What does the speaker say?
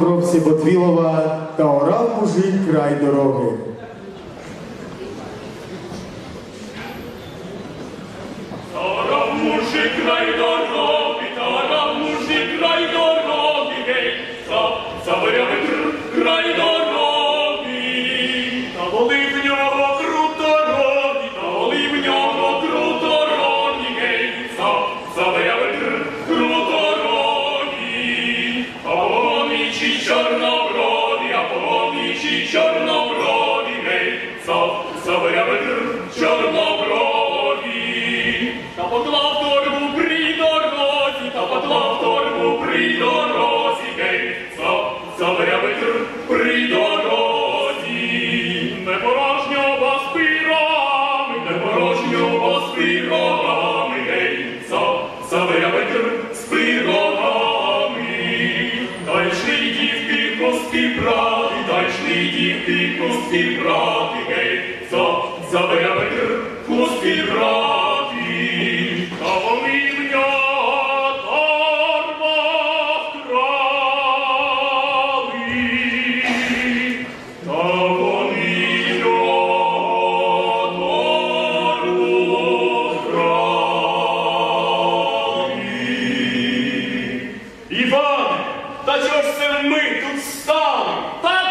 Бровці Ботвілова та орав мужик край дороги. Тарав мужик край дороги, та орав мужик край дороги, гей, за, за, заберя витр чорноброві. Та поклав торбу при дорозі, та поклав торбу при дорозі, гей, за, заберя при дорозі. Не порожньо вас пирогами, не порожньо вас пирогами, гей, за, кості брати, та йшли дівки кості брати, гей, за, заберя витр кості брати. це ми тут стали.